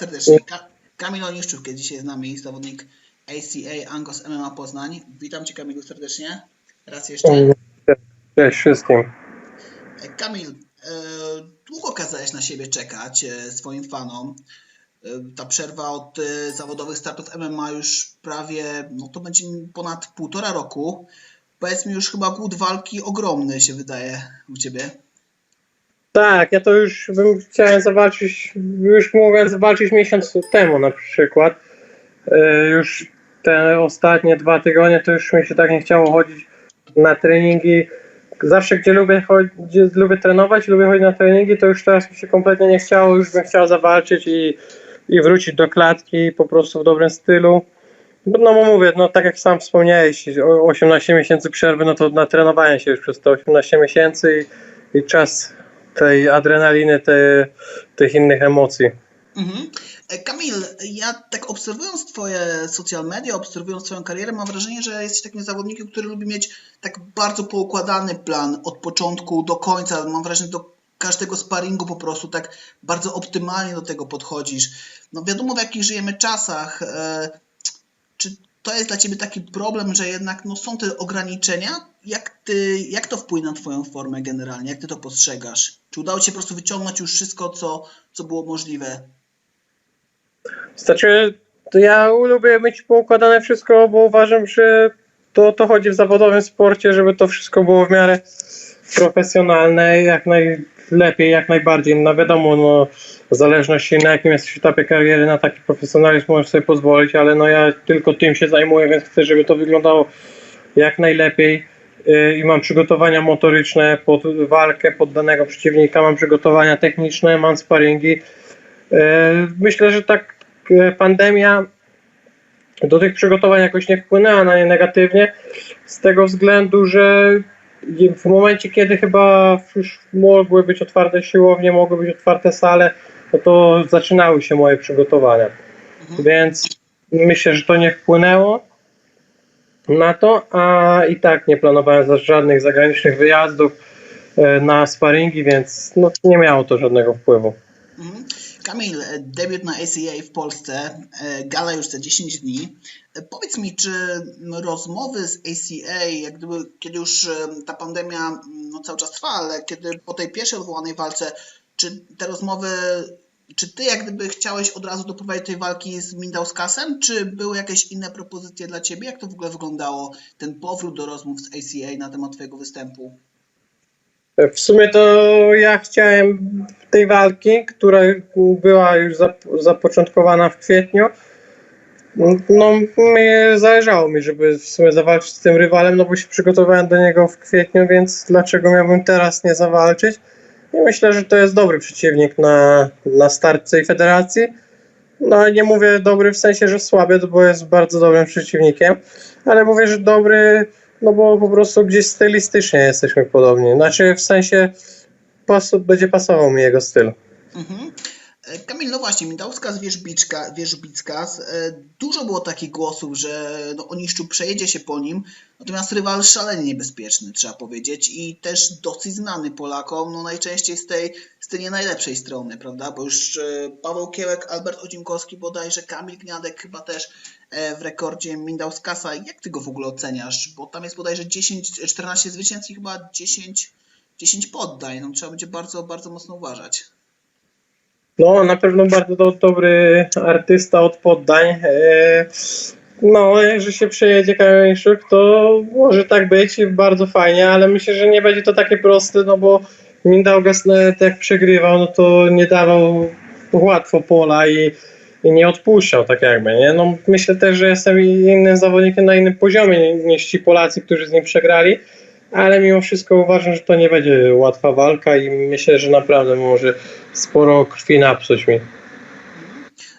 serdecznie. Ka Kamil Oniszczuk jest dzisiaj z nami, zawodnik ACA Angos MMA Poznań. Witam Cię Kamilu serdecznie. Raz jeszcze. Cześć wszystkim. Kamil, e, długo kazałeś na siebie czekać e, swoim fanom. E, ta przerwa od zawodowych startów MMA już prawie, no to będzie ponad półtora roku. Powiedz mi, już chyba głód walki ogromny się wydaje u Ciebie. Tak, ja to już bym chciałem zawalczyć, już mogłem zawalczyć miesiąc temu na przykład. E, Już te ostatnie dwa tygodnie to już mi się tak nie chciało chodzić na treningi. Zawsze gdzie lubię, chodzić, gdzie lubię trenować, lubię chodzić na treningi, to już teraz mi się kompletnie nie chciało, już bym chciał zawalczyć i, i wrócić do klatki po prostu w dobrym stylu. No, bo mówię, no tak jak sam wspomniałeś, o- 18 miesięcy przerwy, no to natrenowałem się już przez te 18 miesięcy i, i czas tej adrenaliny, te, tych innych emocji. Mhm. E, Kamil, ja tak obserwując Twoje social media, obserwując Twoją karierę, mam wrażenie, że jesteś takim zawodnikiem, który lubi mieć tak bardzo poukładany plan od początku do końca. Mam wrażenie, do każdego sparingu po prostu tak bardzo optymalnie do tego podchodzisz. No wiadomo, w jakich żyjemy czasach. To jest dla Ciebie taki problem, że jednak no, są te ograniczenia? Jak, ty, jak to wpłynie na Twoją formę generalnie? Jak Ty to postrzegasz? Czy udało Ci się po prostu wyciągnąć już wszystko, co, co było możliwe? Znaczy, to ja lubię mieć poukładane wszystko, bo uważam, że to to chodzi w zawodowym sporcie, żeby to wszystko było w miarę profesjonalne, jak najlepiej, jak najbardziej. No wiadomo, no, w zależności na jakim jesteś etapie kariery, na taki profesjonalizm możesz sobie pozwolić, ale no ja tylko tym się zajmuję, więc chcę, żeby to wyglądało jak najlepiej yy, i mam przygotowania motoryczne pod walkę, pod danego przeciwnika, mam przygotowania techniczne, mam sparingi. Yy, Myślę, że tak yy, pandemia do tych przygotowań jakoś nie wpłynęła na nie negatywnie, z tego względu, że w momencie, kiedy chyba już mogły być otwarte siłownie, mogły być otwarte sale, no to zaczynały się moje przygotowania. Mhm. Więc myślę, że to nie wpłynęło na to, a i tak nie planowałem żadnych zagranicznych wyjazdów e, na sparingi, więc no, nie miało to żadnego wpływu. Mhm. Kamil, e, debiut na ACA w Polsce, e, gala już za 10 dni. E, Powiedz mi, czy rozmowy z ACA, jak gdyby, kiedy już ta pandemia m, no, cały czas trwa, ale kiedy po tej pierwszej odwołanej walce, czy te rozmowy, czy ty jak gdyby chciałeś od razu doprowadzić tej walki z Mindauskasem, czy były jakieś inne propozycje dla ciebie? Jak to w ogóle wyglądało, ten powrót do rozmów z ACA na temat twojego występu? W sumie to ja chciałem tej walki, która była już zap- zapoczątkowana w kwietniu. No, mnie zależało mi, żeby w sumie zawalczyć z tym rywalem, no bo się przygotowałem do niego w kwietniu, więc dlaczego miałbym teraz nie zawalczyć? I myślę, że to jest dobry przeciwnik na, na start tej federacji. No nie mówię dobry w sensie, że słaby, bo jest bardzo dobrym przeciwnikiem, ale mówię, że dobry, no bo po prostu gdzieś stylistycznie jesteśmy podobni. Znaczy w sensie pasu, będzie pasował mi jego styl. Mhm. E, Kamil, no właśnie, Mindauska z Wierzbicka, z- e, dużo było takich głosów, że no, Oniszczu przejedzie się po nim, natomiast rywal szalenie niebezpieczny, trzeba powiedzieć, i też dosyć znany Polakom, no najczęściej z tej, z tej nie najlepszej strony, prawda, bo już e, Paweł Kiełek, Albert Odzimkowski bodajże, Kamil Gniadek chyba też w rekordzie Mindauskasa. Jak ty go w ogóle oceniasz? Bo tam jest bodajże 10, 14 zwycięstw i chyba 10, 10 poddań, no trzeba będzie bardzo, bardzo mocno uważać. No, na pewno bardzo do, dobry artysta od poddań. E, No, że się przejedzie Kamieńczuk, to może tak być, bardzo fajnie, ale myślę, że nie będzie to takie proste, no bo Mindaugas nawet jak przegrywał, no to nie dawał łatwo pola i, i nie odpuszczał tak jakby, nie? No myślę też, że jestem innym zawodnikiem na innym poziomie niż ci Polacy, którzy z nim przegrali, ale mimo wszystko uważam, że to nie będzie łatwa walka i myślę, że naprawdę może sporo krwi napsuć mi.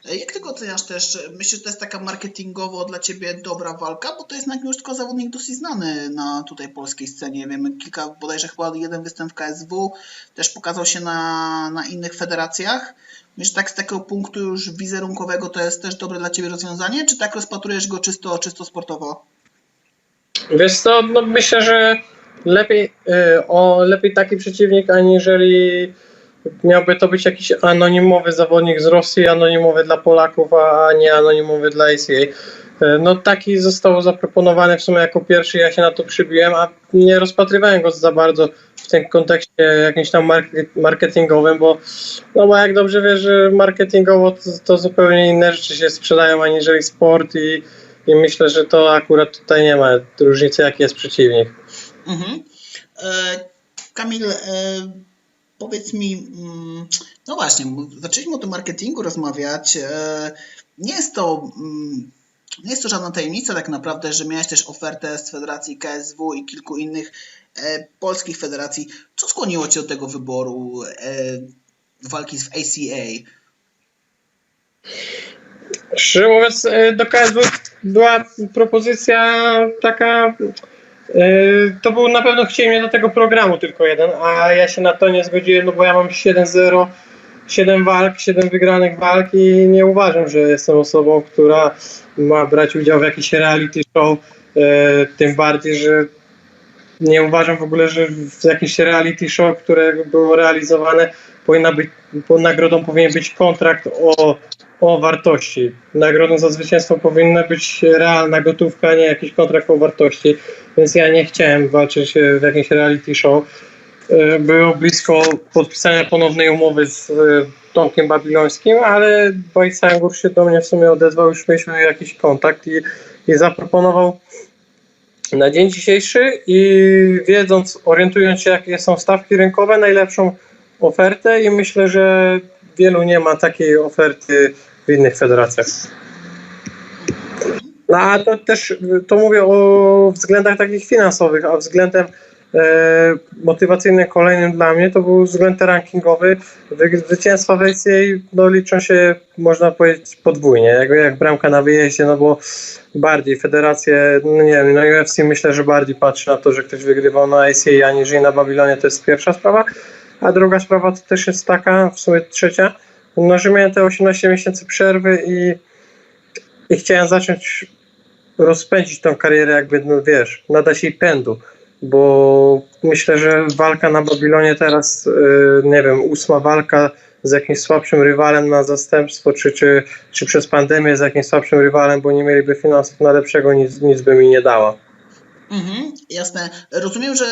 E, Jak ty go oceniasz też? Myślę, że to jest taka marketingowo dla ciebie dobra walka, bo to jest na już tylko zawodnik dosyć znany na tutaj polskiej scenie. Wiemy, kilka, bodajże chyba jeden występ w KSW, też pokazał się na, na innych federacjach. Myślę, że tak z takiego punktu już wizerunkowego to jest też dobre dla ciebie rozwiązanie, czy tak rozpatrujesz go czysto, czysto sportowo? Wiesz co, no myślę, że lepiej, y, o, lepiej taki przeciwnik, aniżeli miałby to być jakiś anonimowy zawodnik z Rosji, anonimowy dla Polaków, a nie anonimowy dla ACA. E, No taki został zaproponowany w sumie jako pierwszy, ja się na to przybiłem, a nie rozpatrywałem go za bardzo w tym kontekście jakimś tam market- marketingowym, bo no bo jak dobrze wiesz, marketingowo to, to zupełnie inne rzeczy się sprzedają aniżeli sport i, i myślę, że to akurat tutaj nie ma różnicy jaki jest przeciwnik. Mhm. E, Kamil, e, powiedz mi, mm, no właśnie, zaczęliśmy o tym marketingu rozmawiać. E, nie jest to. mm, Nie jest to żadna tajemnica tak naprawdę, że miałeś też ofertę z Federacji KSW i kilku innych e, polskich federacji. Co skłoniło Cię do tego wyboru e, walki w ACA? Szczerze mówiąc, do KSW była propozycja taka. E, To był na pewno chcieli mnie do tego programu tylko jeden, a ja się na to nie zgodziłem, no bo ja mam 7-0, 7 walk, 7 wygranych walk i nie uważam, że jestem osobą, która ma brać udział w jakiś reality show. e, Tym bardziej, że nie uważam w ogóle, że w jakimś reality show, które było realizowane, powinna być, nagrodą powinien być kontrakt o, o wartości. Nagrodą za zwycięstwo powinna być realna gotówka, a nie jakiś kontrakt o wartości. Więc ja nie chciałem walczyć e, w jakimś reality show. E, Było blisko podpisania ponownej umowy z e, Tomkiem Babilońskim, ale Bajsangur się do mnie w sumie odezwał, już mieliśmy jakiś kontakt i, i zaproponował na dzień dzisiejszy i wiedząc, orientując się jakie są stawki rynkowe, najlepszą ofertę i myślę, że wielu nie ma takiej oferty innych federacjach. No a to też, to mówię o względach takich finansowych, a względem e, motywacyjnym kolejnym dla mnie to był względ rankingowy. Wy- Zwycięstwa w ACA no, liczą się, można powiedzieć, podwójnie, jak, jak bramka na wyjeździe, no bo bardziej federacje, no nie wiem, no UFC myślę, że bardziej patrzy na to, że ktoś wygrywał na ACA aniżeli na Babilonie, to jest pierwsza sprawa. A druga sprawa to też jest taka, w sumie trzecia, no, że miałem te 18 miesięcy przerwy i, i chciałem zacząć rozpędzić tą karierę, jakby, no wiesz, nadać jej pędu, bo myślę, że walka na Babilonie teraz, yy, nie wiem, ósma walka z jakimś słabszym rywalem na zastępstwo, czy, czy, czy przez pandemię z jakimś słabszym rywalem, bo nie mieliby finansów na lepszego, nic, nic by mi nie dała. Mhm, jasne. Rozumiem, że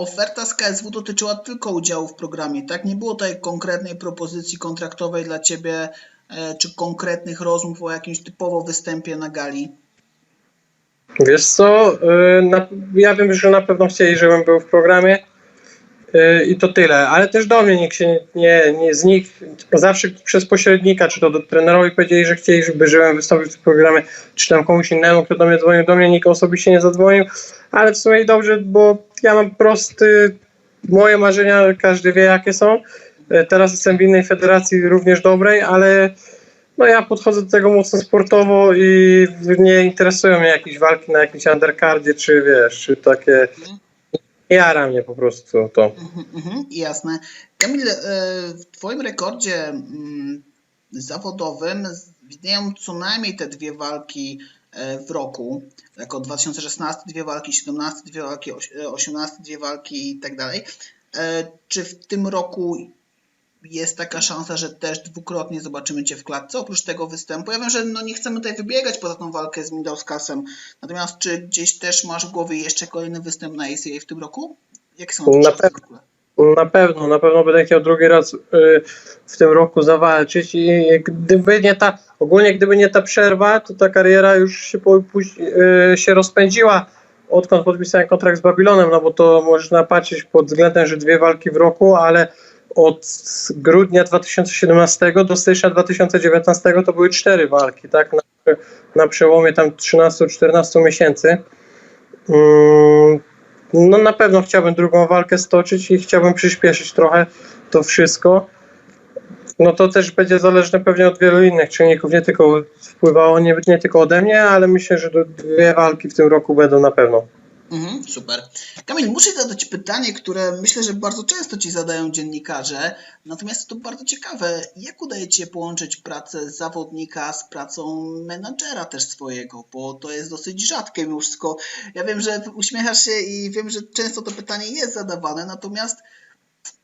oferta z KSW dotyczyła tylko udziału w programie, tak? Nie było tutaj konkretnej propozycji kontraktowej dla Ciebie, e, czy konkretnych rozmów o jakimś typowo występie na gali. Wiesz co, na, ja wiem, że na pewno chcieli, żebym był w programie i to tyle, ale też do mnie nikt się nie, nie, z nich, zawsze przez pośrednika, czy to do trenerowi powiedzieli, że chcieli, żeby żebym wystąpił w tym programie, czy tam komuś innemu, kto do mnie dzwonił, do mnie nikt osobiście nie zadzwonił, ale w sumie dobrze, bo ja mam prosty, moje marzenia, każdy wie jakie są, Yy, teraz jestem w innej federacji, również dobrej, ale no ja podchodzę do tego mocno sportowo i nie interesują mnie jakieś walki na jakimś undercardzie, czy wiesz, czy takie... Jara mnie po prostu to. Mhm, mhm, jasne. Kamil, e, w Twoim rekordzie mm, zawodowym widnieją co najmniej te dwie walki e, w roku, jako 2016 dwie walki, 17 dwie walki, oś- e, 18 dwie walki i tak dalej. Czy w tym roku jest taka szansa, że też dwukrotnie zobaczymy Cię w klatce, oprócz tego występu? Ja wiem, że no nie chcemy tutaj wybiegać poza tą walkę z Mindauskasem, natomiast czy gdzieś też masz w głowie jeszcze kolejny występ na ACA w tym roku? Jakie są Na ogóle? Na pewno, na pewno będę chciał drugi raz y, w tym roku zawalczyć i gdyby nie ta, ogólnie gdyby nie ta przerwa, to ta kariera już się, po, y, się rozpędziła odkąd podpisałem kontrakt z Babilonem, no bo to można patrzeć pod względem, że dwie walki w roku, ale od grudnia 2017 do stycznia 2019 to były cztery walki, tak, na, na przełomie tam 13-14 miesięcy. Mm, no na pewno chciałbym drugą walkę stoczyć i chciałbym przyspieszyć trochę to wszystko. No to też będzie zależne pewnie od wielu innych czynników, nie tylko wpływało nie, nie tylko ode mnie, ale myślę, że dwie walki w tym roku będą na pewno. Mhm, super. Kamil, muszę zadać pytanie, które myślę, że bardzo często ci zadają dziennikarze, natomiast to bardzo ciekawe. Jak udaje ci się połączyć pracę zawodnika z pracą menadżera też swojego, bo to jest dosyć rzadkie mimo wszystko. Ja wiem, że uśmiechasz się i wiem, że często to pytanie jest zadawane, natomiast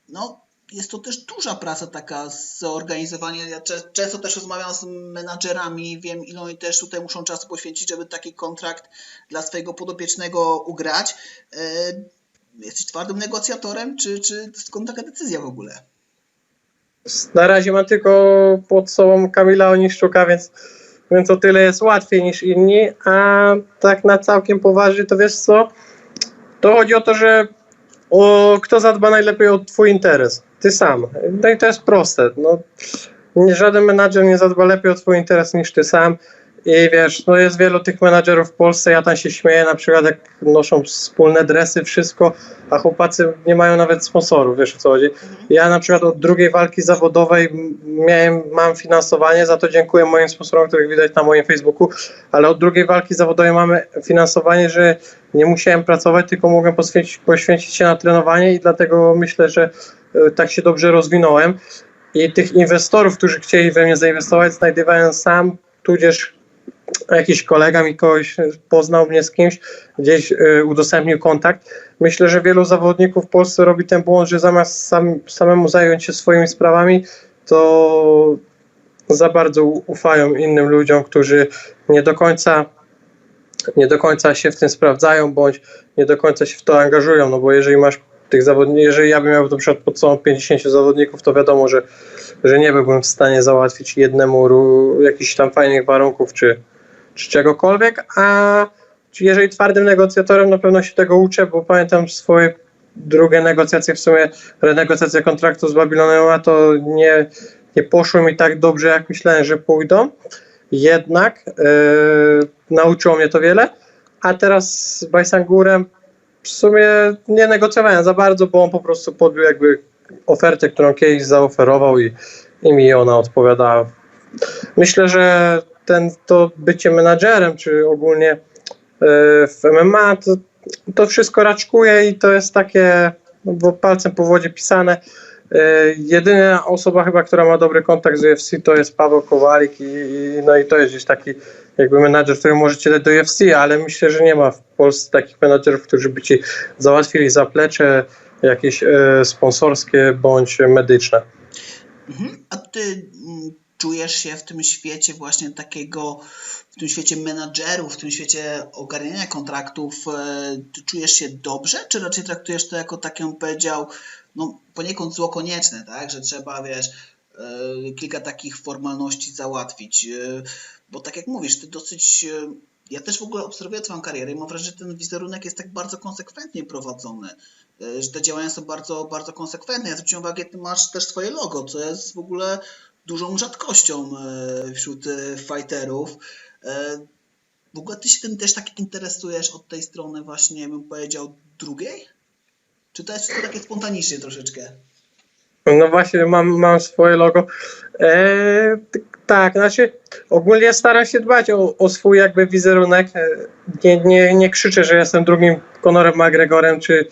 no, jest to też duża praca taka zorganizowanie. Ja często też rozmawiam z menadżerami, wiem ile oni też tutaj muszą czasu poświęcić, żeby taki kontrakt dla swojego podopiecznego ugrać. E, jesteś twardym negocjatorem, czy, czy skąd taka decyzja w ogóle? Na razie mam tylko pod sobą Kamila Oniszczuka, więc, więc o tyle jest łatwiej niż inni, a tak na całkiem poważnie to wiesz co, to chodzi o to, że o, kto zadba najlepiej o twój interes? Ty sam. No i to jest proste. No, żaden menadżer nie zadba lepiej o twój interes niż ty sam. I wiesz, no jest wielu tych menadżerów w Polsce, ja tam się śmieję, na przykład jak noszą wspólne dresy, wszystko, a chłopacy nie mają nawet sponsorów, wiesz o co chodzi. Ja na przykład od drugiej walki zawodowej miałem, mam finansowanie, za to dziękuję moim sponsorom, których widać na moim Facebooku, ale od drugiej walki zawodowej mamy finansowanie, że nie musiałem pracować, tylko mogłem poświęcić, poświęcić się na trenowanie i dlatego myślę, że e, tak się dobrze rozwinąłem. I tych inwestorów, którzy chcieli we mnie zainwestować, znajdowałem sam, tudzież jakiś kolega mi kogoś poznał mnie z kimś, gdzieś y, udostępnił kontakt. Myślę, że wielu zawodników w Polsce robi ten błąd, że zamiast sam, samemu zająć się swoimi sprawami, to za bardzo ufają innym ludziom, którzy nie do końca nie do końca się w tym sprawdzają, bądź nie do końca się w to angażują, no bo jeżeli masz tych zawodników, jeżeli ja bym miał na przykład pod sobą 50 zawodników, to wiadomo, że, że nie byłbym w stanie załatwić jednemu jakichś tam fajnych warunków, czy, czy czegokolwiek, a jeżeli twardym negocjatorem na pewno się tego uczę, bo pamiętam swoje drugie negocjacje, w sumie renegocjacje kontraktu z Babilonem, a to nie, nie poszło mi tak dobrze, jak myślałem, że pójdą. Jednak yy, nauczyło mnie to wiele, a teraz z Bajsangurem w sumie nie negocjowałem za bardzo, bo on po prostu podbił jakby ofertę, którą kiedyś zaoferował i, i mi ona odpowiadała. Myślę, że ten, to bycie menadżerem, czy ogólnie e, w MMA, to, to wszystko raczkuje i to jest takie, no bo palcem po wodzie pisane. E, jedyna osoba chyba, która ma dobry kontakt z UFC to jest Paweł Kowalik i, i no i to jest gdzieś taki jakby menadżer, który możecie dać do UFC, ale myślę, że nie ma w Polsce takich menadżerów, którzy by ci załatwili zaplecze jakieś e, sponsorskie bądź medyczne. Mhm. A ty mm, czujesz się w tym świecie właśnie takiego, w tym świecie menadżerów, w tym świecie ogarniania kontraktów, e, czujesz się dobrze, czy raczej traktujesz to jako takie, on powiedział, no poniekąd zło konieczne, tak, że trzeba, wiesz, e, kilka takich formalności załatwić, e, bo tak jak mówisz, ty dosyć ja też w ogóle obserwuję Twoją karierę i mam wrażenie, że ten wizerunek jest tak bardzo konsekwentnie prowadzony, że te działania są bardzo, bardzo konsekwentne. Ja zwróciłem uwagę, ty masz też swoje logo, co jest w ogóle dużą rzadkością e, wśród e, fighterów. E, w ogóle ty się tym też tak interesujesz od tej strony właśnie, bym powiedział, drugiej? Czy to jest wszystko takie spontanicznie troszeczkę? No właśnie, mam, mam swoje logo. Eee, tak, znaczy ogólnie staram się dbać o, o swój jakby wizerunek. Nie, nie, nie krzyczę, że jestem drugim Conorem McGregorem czy,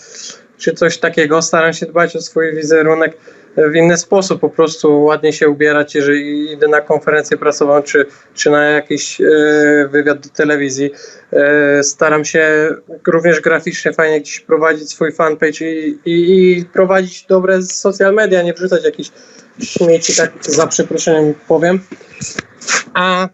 czy coś takiego. Staram się dbać o swój wizerunek w inny sposób, po prostu ładnie się ubierać, jeżeli idę na konferencję prasową, czy, czy na jakiś e, wywiad do telewizji. E, staram się również graficznie fajnie gdzieś prowadzić swój fanpage i, i, i prowadzić dobre social media, nie wrzucać jakichś śmieci, tak za przeproszeniem powiem. A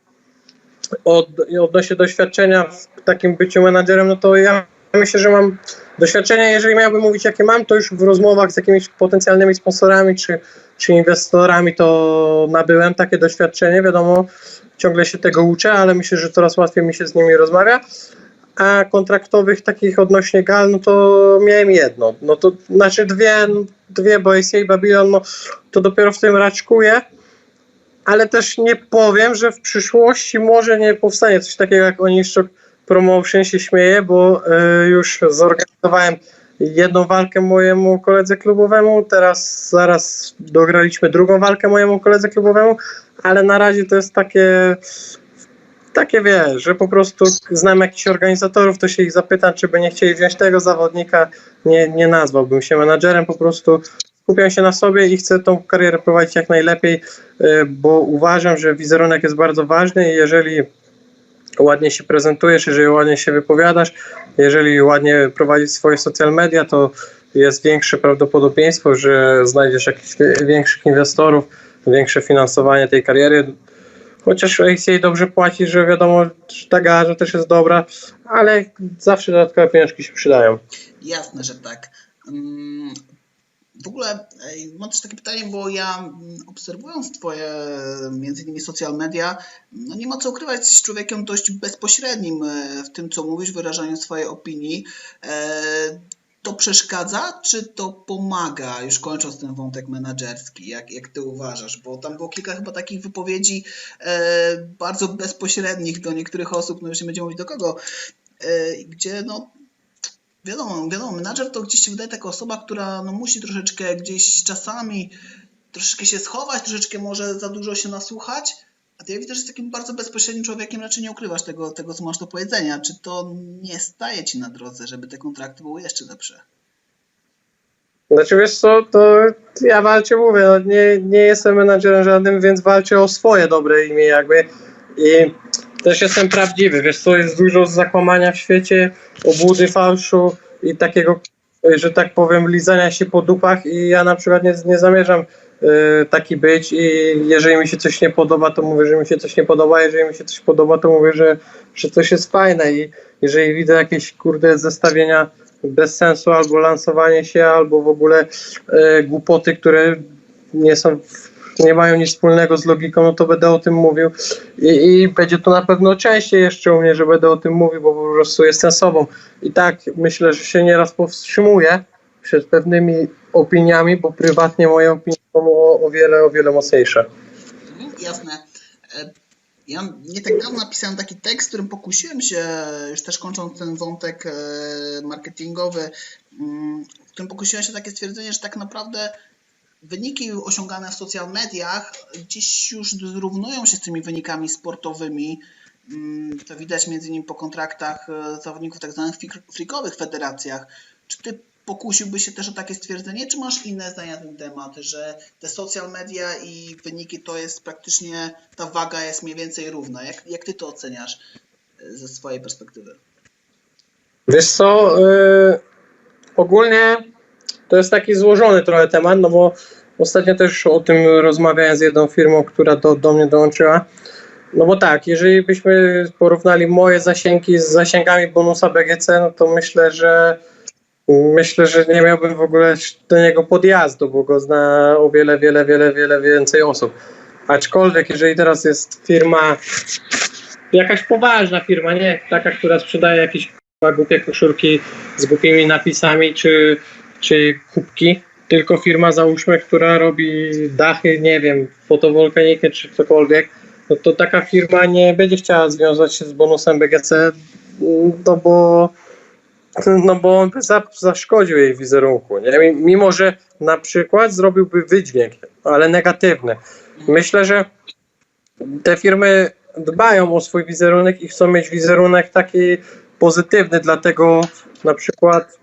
od, odnośnie doświadczenia w takim byciu menadżerem, no to ja myślę, że mam doświadczenia, jeżeli miałbym mówić jakie mam, to już w rozmowach z jakimiś potencjalnymi sponsorami czy, czy inwestorami to nabyłem takie doświadczenie, wiadomo, ciągle się tego uczę, ale myślę, że coraz łatwiej mi się z nimi rozmawia. A kontraktowych takich odnośnie gal, no to miałem jedno. No to znaczy dwie, dwie bo ACA i Babylon, no to dopiero w tym raczkuję ale też nie powiem, że w przyszłości może nie powstanie coś takiego jak Oniszczuk Promotion się śmieje, bo y, już zorganizowałem jedną walkę mojemu koledze klubowemu, teraz zaraz dograliśmy drugą walkę mojemu koledze klubowemu, ale na razie to jest takie takie wiesz, że po prostu znam jakichś organizatorów, to się ich zapytam, czy by nie chcieli wziąć tego zawodnika, nie, nie nazwałbym się menadżerem, po prostu skupiam się na sobie i chcę tą karierę prowadzić jak najlepiej, y, bo uważam, że wizerunek jest bardzo ważny i jeżeli ładnie się prezentujesz, jeżeli ładnie się wypowiadasz, jeżeli ładnie prowadzisz swoje social media, to, jest większe prawdopodobieństwo, że znajdziesz jakichś większych inwestorów, większe finansowanie tej kariery. Chociaż ACA dobrze płaci, że wiadomo, że ta garza też jest dobra, ale zawsze dodatkowe pieniążki się przydają. Jasne, że tak. Mm, W ogóle mam też takie pytanie, bo ja mm, obserwując Twoje między innymi social media, no nie ma co ukrywać, jesteś człowiekiem dość bezpośrednim e, w tym, co mówisz, wyrażaniu swojej opinii. E, To przeszkadza, czy to pomaga, już kończąc ten wątek menedżerski, jak, jak Ty uważasz? Bo tam było kilka chyba takich wypowiedzi e, bardzo bezpośrednich do niektórych osób, no już nie będziemy mówić do kogo, gdzie no Wiadomo, wiadomo, menadżer to gdzieś się wydaje taka osoba, która no, musi troszeczkę gdzieś czasami troszeczkę się schować, troszeczkę może za dużo się nasłuchać, a ty ja widzę, że jesteś takim bardzo bezpośrednim człowiekiem, raczej nie ukrywasz tego, tego, co masz do powiedzenia. Czy to nie staje ci na drodze, żeby te kontrakty były jeszcze lepsze? Znaczy wiesz co, to ja walczę, mówię, no nie, nie jestem menadżerem żadnym, więc walczę o swoje dobre imię jakby i też jestem prawdziwy, wiesz co, jest dużo zakłamania w świecie, obłudy, fałszu i takiego, że tak powiem, lizania się po dupach i ja na przykład nie, nie zamierzam y, taki być i jeżeli mi się coś nie podoba, to mówię, że mi się coś nie podoba, jeżeli mi się coś podoba, to mówię, że, że coś jest fajne i jeżeli widzę jakieś kurde zestawienia bez sensu, albo lansowanie się, albo w ogóle e, głupoty, które nie są, nie mają nic wspólnego z logiką, no to będę o tym mówił I, i będzie to na pewno częściej jeszcze u mnie, że będę o tym mówił, bo po prostu jestem sobą. I tak myślę, że się nieraz powstrzymuję przed pewnymi opiniami, bo prywatnie moje opinie są o, o wiele, o wiele mocniejsze. Jasne. E, Ja nie tak dawno napisałem taki tekst, którym pokusiłem się, już też kończąc ten wątek e, marketingowy, mm, w którym pokusiłem się takie stwierdzenie, że tak naprawdę wyniki osiągane w social mediach dziś już zrównują się z tymi wynikami sportowymi. Mm, To widać między innymi po kontraktach e, zawodników tak zwanych freakowych federacjach. Czy ty pokusiłbyś się też o takie stwierdzenie, czy masz inne zdania na ten temat, że te social media i wyniki to jest praktycznie, ta waga jest mniej więcej równa? Jak, jak ty to oceniasz e, ze swojej perspektywy? Wiesz co, y, ogólnie to jest taki złożony trochę temat, no bo ostatnio też o tym rozmawiałem z jedną firmą, która do, do mnie dołączyła. No bo tak, jeżeli byśmy porównali moje zasięgi z zasięgami bonusa BGC, no to myślę, że myślę, że nie miałbym w ogóle do niego podjazdu, bo go zna o wiele, wiele, wiele, wiele więcej osób. Aczkolwiek, jeżeli teraz jest firma, jakaś poważna firma, nie taka, która sprzedaje jakieś głupie koszulki z głupimi napisami czy, czy kubki, tylko firma załóżmy, która robi dachy, nie wiem, fotowoltaikę czy cokolwiek, no to taka firma nie będzie chciała związać się z bonusem BGC, no bo no bo on by za, zaszkodził jej wizerunku, nie? Mimo, że na przykład zrobiłby wydźwięk, ale negatywny. Myślę, że te firmy dbają o swój wizerunek i chcą mieć wizerunek taki pozytywny, dlatego na przykład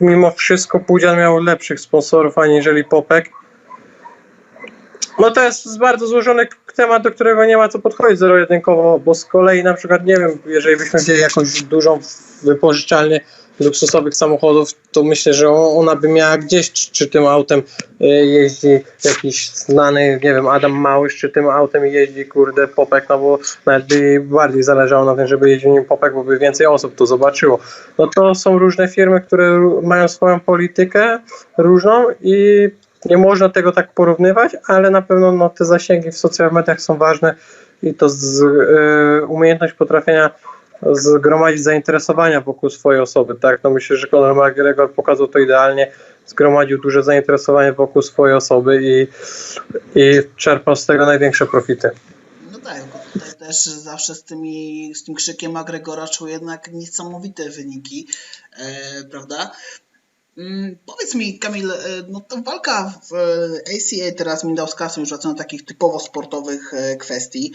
mimo wszystko Pudzian miał lepszych sponsorów aniżeli Popek. No to jest bardzo złożony temat, do którego nie ma co podchodzić zero-jedynkowo, bo z kolei na przykład, nie wiem, jeżeli byśmy jakąś dużą wypożyczalnię luksusowych samochodów, to myślę, że ona by miała gdzieś, czy, tym autem y, jeździ jakiś znany, nie wiem, Adam Małysz, czy tym autem jeździ, kurde, Popek, no bo nawet by bardziej zależało na tym, żeby jeździł nim Popek, bo by więcej osób to zobaczyło. No to są różne firmy, które mają swoją politykę różną i nie można tego tak porównywać, ale na pewno no, te zasięgi w social mediach są ważne i to z, y, umiejętność potrafienia zgromadzić zainteresowania wokół swojej osoby, tak? No myślę, że Conor McGregor pokazał to idealnie, zgromadził duże zainteresowanie wokół swojej osoby i, i czerpał z tego największe profity. No tak, tutaj też zawsze z, tymi, z tym krzykiem McGregora czuł jednak niesamowite wyniki, e, prawda? Mm, powiedz mi, Kamil, e, no to walka w e, ACA teraz Mindauskasem już wracając do takich typowo sportowych e, kwestii.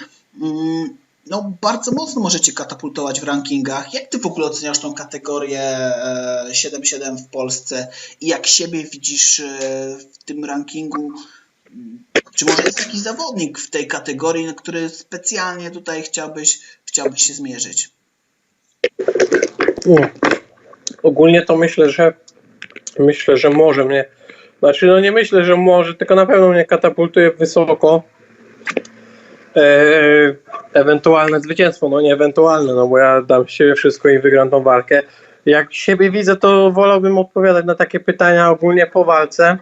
No bardzo mocno możecie katapultować w rankingach. Jak ty w ogóle oceniasz tą kategorię e, 7-7 w Polsce i jak siebie widzisz e, w tym rankingu? Czy może jest jakiś zawodnik w tej kategorii, na który specjalnie tutaj chciałbyś, chciałbyś się zmierzyć? Nie. Ogólnie to myślę, że myślę, że może mnie, znaczy no nie myślę, że może, tylko na pewno mnie katapultuje wysoko. E, ewentualne zwycięstwo, no nie ewentualne, no bo ja dam z siebie wszystko i wygram tą walkę. Jak siebie widzę, to wolałbym odpowiadać na takie pytania ogólnie po walce,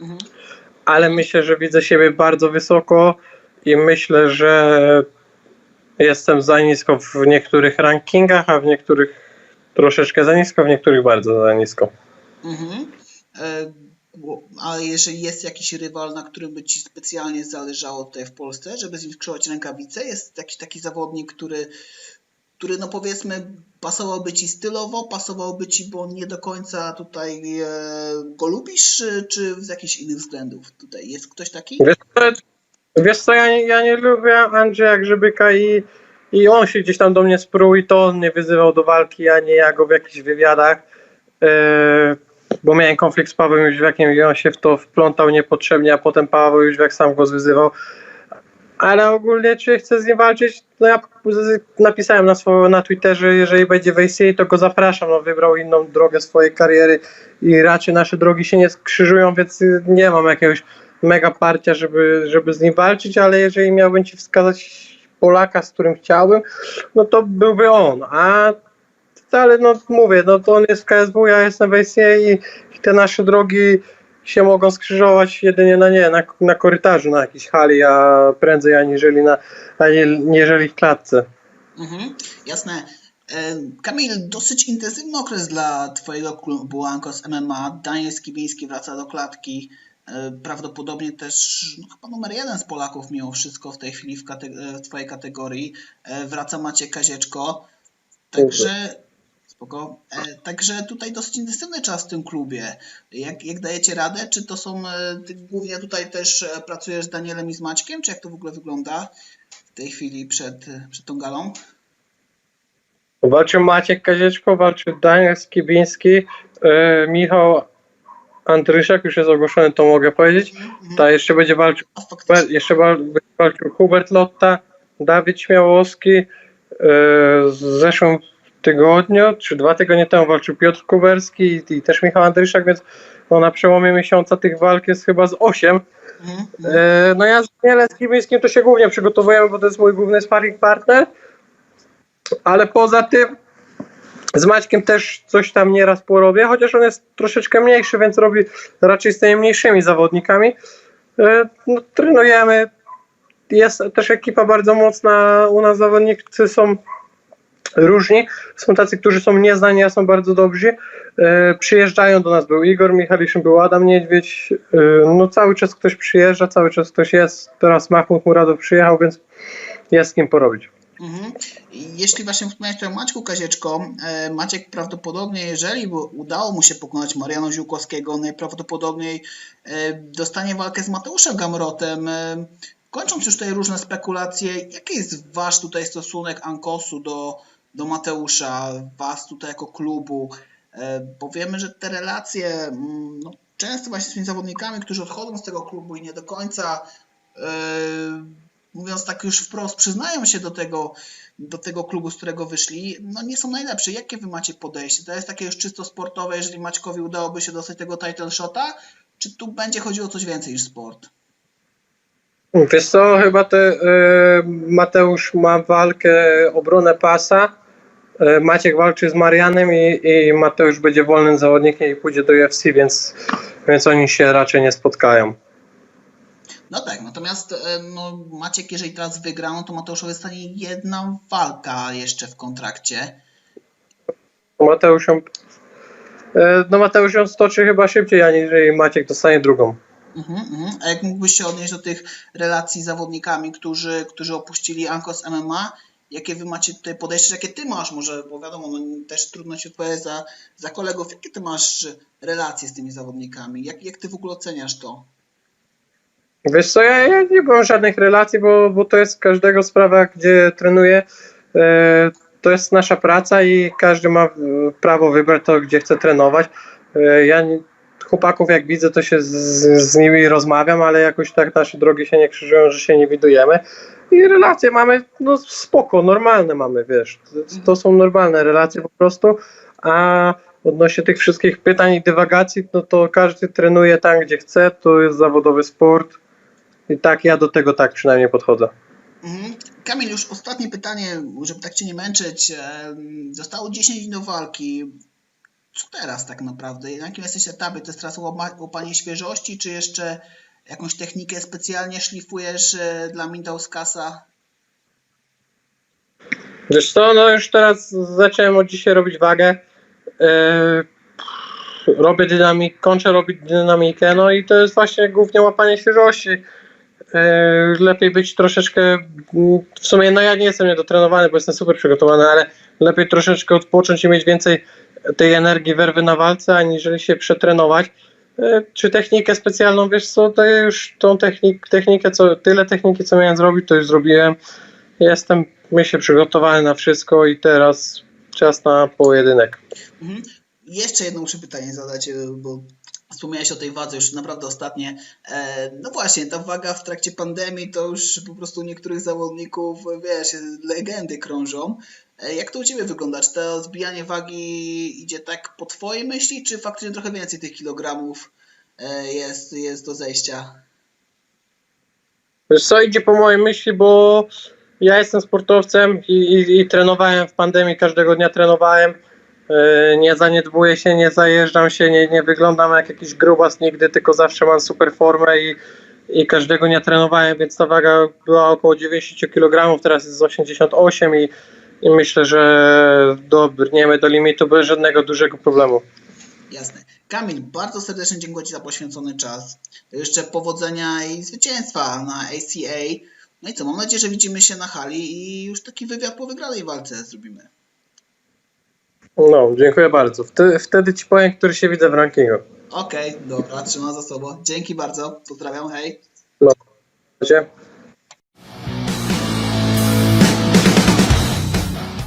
Mhm. ale myślę, że widzę siebie bardzo wysoko i myślę, że jestem za nisko w niektórych rankingach, a w niektórych troszeczkę za nisko, w niektórych bardzo za nisko. Mhm. E, Ale jeżeli jest jakiś rywal, na którym by ci specjalnie zależało tutaj w Polsce, żeby z nim skrzyżować rękawice, jest jakiś taki zawodnik, który, który no powiedzmy pasowałby ci stylowo, pasowałby ci, bo nie do końca tutaj e, go lubisz, czy, czy z jakichś innych względów tutaj jest ktoś taki? Wiesz co, wiesz co ja, nie, ja nie lubię Andrzeja Grzybyka i, i on się gdzieś tam do mnie sprół i to on mnie wyzywał do walki, a nie ja go w jakichś wywiadach, e, bo miałem konflikt z Pawłem Jóźwiakiem i on się w to wplątał niepotrzebnie, a potem Paweł Jóźwiak sam go zwyzywał. Ale ogólnie, czy chcę z nim walczyć? No ja napisałem na, swoim, na Twitterze, jeżeli będzie w ACA, to go zapraszam. No, wybrał inną drogę swojej kariery i raczej nasze drogi się nie skrzyżują, więc nie mam jakiegoś mega parcia, żeby, żeby z nim walczyć, ale jeżeli miałbym ci wskazać Polaka, z którym chciałbym, no to byłby on. A ale no mówię, no to on jest w KSW, ja jestem w ACA i, i te nasze drogi się mogą skrzyżować jedynie na nie, na, na korytarzu, na jakiejś hali, a prędzej aniżeli, na, aniżeli w klatce. Mhm, jasne. E, Kamil, dosyć intensywny okres dla Twojego klubu Ankos MMA. Daniel Skibiński wraca do klatki. E, Prawdopodobnie też no, chyba numer jeden z Polaków mimo wszystko w tej chwili w, kate- e, w Twojej kategorii. E, Wraca Maciek Kazieczko. Także spoko. E, Także tutaj dosyć intensywny czas w tym klubie. Jak, jak dajecie radę? Czy to są, e, ty głównie tutaj też e, pracujesz z Danielem i z Maćkiem? Czy jak to w ogóle wygląda w tej chwili przed, przed tą galą? Walczył Maciek Kazieczko, walczył Daniel Skibiński, e, Michał Andryszak, już jest ogłoszony, to mogę powiedzieć. Mhm. Ta jeszcze będzie walczył, jeszcze będzie walczył Hubert Lotta, Dawid Śmiałowski, e, w zeszłym tygodniu, czy dwa tygodnie temu walczył Piotr Kuberski i, i też Michał Andryszak, więc no, na przełomie miesiąca tych walk jest chyba z osiem. Mhm. E, No ja z Skibińskim to się głównie przygotowujemy, bo to jest mój główny sparring partner, ale poza tym z Maćkiem też coś tam nieraz porobię, chociaż on jest troszeczkę mniejszy, więc robi raczej z tymi mniejszymi zawodnikami. E, No, trenujemy, jest też ekipa bardzo mocna, u nas zawodnicy są różni, są tacy, którzy są nieznani, a są bardzo dobrzy. E, przyjeżdżają do nas, był Igor Michaliszyn, był Adam Niedźwiedź, e, no cały czas ktoś przyjeżdża, cały czas ktoś jest, teraz Mahmud Muradow przyjechał, więc jest z kim porobić. Mhm. Jeśli właśnie wspomniałeś tutaj o Maćku Kazieczko, e, Maciek prawdopodobnie, jeżeli udało mu się pokonać Mariana Ziółkowskiego, najprawdopodobniej dostanie walkę z Mateuszem Gamrotem. Kończąc już tutaj różne spekulacje, jaki jest wasz tutaj stosunek Ankosu do, do Mateusza, was tutaj jako klubu? E, Bo wiemy, że te relacje mm, no, często właśnie z tymi zawodnikami, którzy odchodzą z tego klubu i nie do końca e, mówiąc tak już wprost, przyznają się do tego, do tego klubu, z którego wyszli, no nie są najlepsze. Jakie wy macie podejście? To jest takie już czysto sportowe, jeżeli Maćkowi udałoby się dostać tego title shota, czy tu będzie chodziło o coś więcej niż sport? Wiesz co, chyba te, e, Mateusz ma walkę, obronę pasa, Maciek walczy z Marianem i, i Mateusz będzie wolnym zawodnikiem i pójdzie do UFC, więc, więc oni się raczej nie spotkają. No tak, natomiast e, no, Maciek, jeżeli teraz wygra, no to Mateuszowi zostanie jedna walka jeszcze w kontrakcie. Mateusz ją, e, no Mateusz ją stoczy chyba szybciej, aniżeli Maciek dostanie drugą. Mhm, mhm. A jak mógłbyś się odnieść do tych relacji z zawodnikami, którzy, którzy opuścili Ankos MMA? Jakie wy macie tutaj podejście, jakie ty masz, może, bo wiadomo, no, też trudno się odpowiedzieć za, za kolegów, jakie ty masz relacje z tymi zawodnikami? Jak, jak ty w ogóle oceniasz to? Wiesz co, ja, ja nie mam żadnych relacji, bo, bo to jest każdego sprawa, gdzie trenuję. E, to jest nasza praca i każdy ma e, prawo wybrać to, gdzie chce trenować. E, ja nie, chłopaków jak widzę, to się z, z nimi rozmawiam, ale jakoś tak nasze drogi się nie krzyżują, że się nie widujemy. I relacje mamy, no spoko, normalne mamy, wiesz. To, są normalne relacje po prostu. A odnośnie tych wszystkich pytań i dywagacji, no to każdy trenuje tam, gdzie chce, to jest zawodowy sport. I tak ja do tego tak przynajmniej podchodzę. Mhm. Kamil, już ostatnie pytanie, żeby tak Cię nie męczyć. Em, Zostało 10 dni do walki. Co teraz tak naprawdę? Na jakim jesteś etapie? To jest teraz łapanie świeżości, czy jeszcze jakąś technikę specjalnie szlifujesz dla Mindauskasa? Wiesz co, no już teraz zacząłem od dzisiaj robić wagę. Yy, robię dynamik, kończę robić dynamikę, no i to jest właśnie głównie łapanie świeżości. Yy, lepiej być troszeczkę, w sumie no ja nie jestem niedotrenowany, bo jestem super przygotowany, ale lepiej troszeczkę odpocząć i mieć więcej tej energii, werwy na walce, aniżeli się przetrenować. Yy, Czy technikę specjalną, wiesz co, to już tą technik, technikę, co, tyle techniki, co miałem zrobić, to już zrobiłem. Jestem, myślę, przygotowany na wszystko i teraz czas na pojedynek. Mhm. Jeszcze jedno muszę pytanie zadać, e, bo wspomniałeś o tej wadze już naprawdę ostatnie. E, No właśnie, ta waga w trakcie pandemii to już po prostu niektórych zawodników, wiesz, legendy krążą. E, Jak to u Ciebie wygląda? Czy to zbijanie wagi idzie tak po Twojej myśli, czy faktycznie trochę więcej tych kilogramów e, jest, jest do zejścia? Co, idzie po mojej myśli, bo ja jestem sportowcem i, i, i trenowałem w pandemii, każdego dnia trenowałem. Yy, Nie zaniedbuję się, nie zajeżdżam się, nie, nie wyglądam jak jakiś grubas nigdy, tylko zawsze mam super formę i, i każdego dnia trenowałem, więc ta waga była około 90 kg, teraz jest 88 i, i myślę, że dobrniemy do limitu bez żadnego dużego problemu. Jasne. Kamil, bardzo serdecznie dziękuję Ci za poświęcony czas. Jeszcze powodzenia i zwycięstwa na ACA. No i co, mam nadzieję, że widzimy się na hali i już taki wywiad po wygranej walce zrobimy. No, dziękuję bardzo. Wtedy, wtedy ci powiem, który się widzę w rankingu. Okej, dobra, trzymam za sobą. Dzięki bardzo, pozdrawiam, hej. Dziękuję.